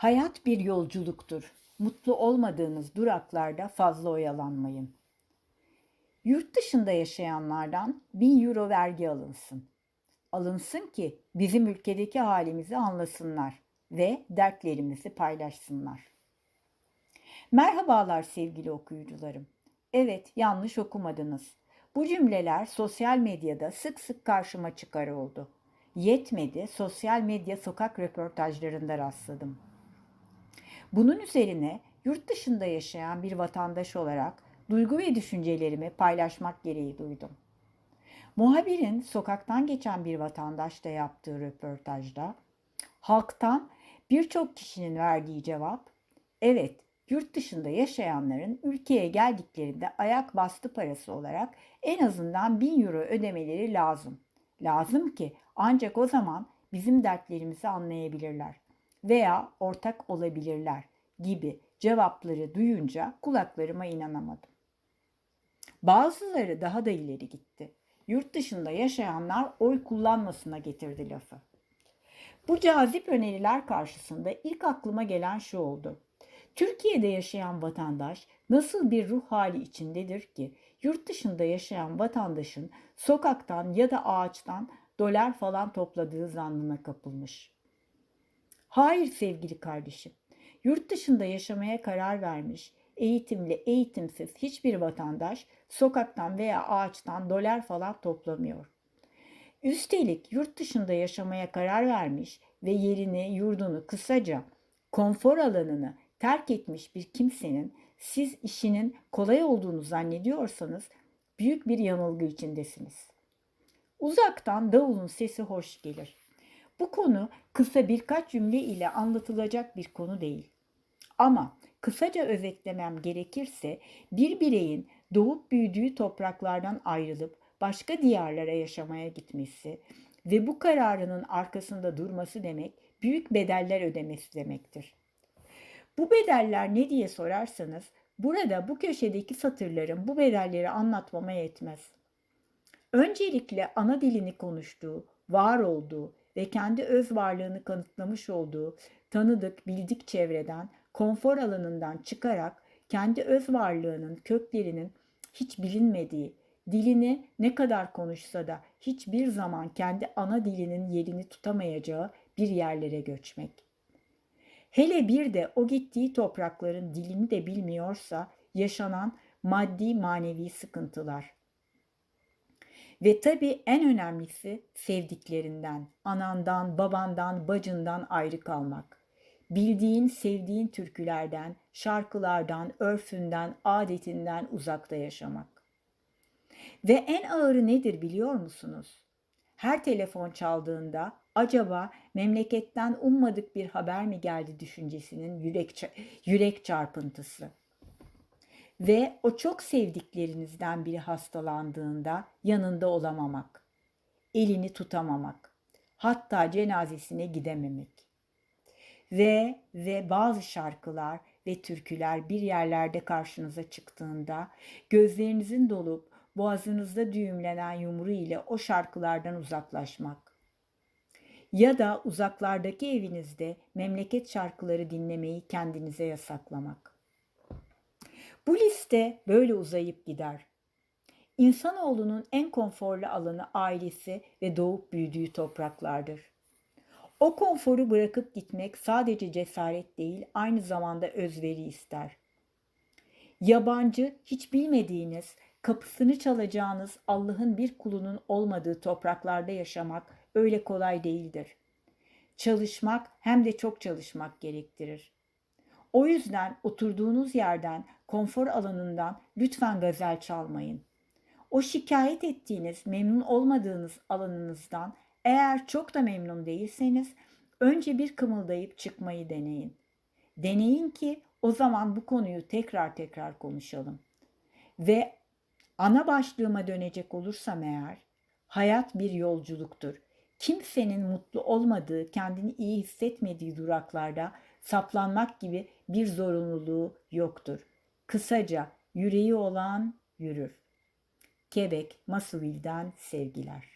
Hayat bir yolculuktur. Mutlu olmadığınız duraklarda fazla oyalanmayın. Yurt dışında yaşayanlardan 1000 euro vergi alınsın. Alınsın ki bizim ülkedeki halimizi anlasınlar ve dertlerimizi paylaşsınlar. Merhabalar sevgili okuyucularım. Evet, yanlış okumadınız. Bu cümleler sosyal medyada sık sık karşıma çıkar oldu. Yetmedi, sosyal medya sokak röportajlarında rastladım. Bunun üzerine yurt dışında yaşayan bir vatandaş olarak duygu ve düşüncelerimi paylaşmak gereği duydum. Muhabirin sokaktan geçen bir vatandaşla yaptığı röportajda halktan birçok kişinin verdiği cevap evet yurt dışında yaşayanların ülkeye geldiklerinde ayak bastı parası olarak en azından 1000 euro ödemeleri lazım. Lazım ki ancak o zaman bizim dertlerimizi anlayabilirler veya ortak olabilirler gibi cevapları duyunca kulaklarıma inanamadım. Bazıları daha da ileri gitti. Yurt dışında yaşayanlar oy kullanmasına getirdi lafı. Bu cazip öneriler karşısında ilk aklıma gelen şu oldu. Türkiye'de yaşayan vatandaş nasıl bir ruh hali içindedir ki yurt dışında yaşayan vatandaşın sokaktan ya da ağaçtan dolar falan topladığı zannına kapılmış. Hayır sevgili kardeşim. Yurt dışında yaşamaya karar vermiş, eğitimli, eğitimsiz hiçbir vatandaş sokaktan veya ağaçtan dolar falan toplamıyor. Üstelik yurt dışında yaşamaya karar vermiş ve yerini, yurdunu kısaca konfor alanını terk etmiş bir kimsenin siz işinin kolay olduğunu zannediyorsanız büyük bir yanılgı içindesiniz. Uzaktan davulun sesi hoş gelir. Bu konu kısa birkaç cümle ile anlatılacak bir konu değil. Ama kısaca özetlemem gerekirse bir bireyin doğup büyüdüğü topraklardan ayrılıp başka diyarlara yaşamaya gitmesi ve bu kararının arkasında durması demek büyük bedeller ödemesi demektir. Bu bedeller ne diye sorarsanız burada bu köşedeki satırlarım bu bedelleri anlatmama yetmez. Öncelikle ana dilini konuştuğu, var olduğu ve kendi öz varlığını kanıtlamış olduğu tanıdık, bildik çevreden, konfor alanından çıkarak kendi öz varlığının köklerinin hiç bilinmediği, dilini ne kadar konuşsa da hiçbir zaman kendi ana dilinin yerini tutamayacağı bir yerlere göçmek. Hele bir de o gittiği toprakların dilini de bilmiyorsa yaşanan maddi manevi sıkıntılar. Ve tabii en önemlisi sevdiklerinden, anandan, babandan, bacından ayrı kalmak. Bildiğin, sevdiğin türkülerden, şarkılardan, örfünden, adetinden uzakta yaşamak. Ve en ağırı nedir biliyor musunuz? Her telefon çaldığında acaba memleketten ummadık bir haber mi geldi düşüncesinin yürek, yürek çarpıntısı. Ve o çok sevdiklerinizden biri hastalandığında yanında olamamak, elini tutamamak, hatta cenazesine gidememek. Ve ve bazı şarkılar ve türküler bir yerlerde karşınıza çıktığında gözlerinizin dolup boğazınızda düğümlenen yumru ile o şarkılardan uzaklaşmak. Ya da uzaklardaki evinizde memleket şarkıları dinlemeyi kendinize yasaklamak. Bu liste böyle uzayıp gider. İnsanoğlunun en konforlu alanı ailesi ve doğup büyüdüğü topraklardır. O konforu bırakıp gitmek sadece cesaret değil, aynı zamanda özveri ister. Yabancı, hiç bilmediğiniz, kapısını çalacağınız Allah'ın bir kulunun olmadığı topraklarda yaşamak öyle kolay değildir. Çalışmak hem de çok çalışmak gerektirir. O yüzden oturduğunuz yerden, konfor alanından lütfen gazel çalmayın. O şikayet ettiğiniz, memnun olmadığınız alanınızdan eğer çok da memnun değilseniz önce bir kımıldayıp çıkmayı deneyin. Deneyin ki o zaman bu konuyu tekrar tekrar konuşalım. Ve ana başlığıma dönecek olursam eğer hayat bir yolculuktur. Kimsenin mutlu olmadığı, kendini iyi hissetmediği duraklarda saplanmak gibi bir zorunluluğu yoktur. Kısaca yüreği olan yürür. Quebec, Massachusetts'den sevgiler.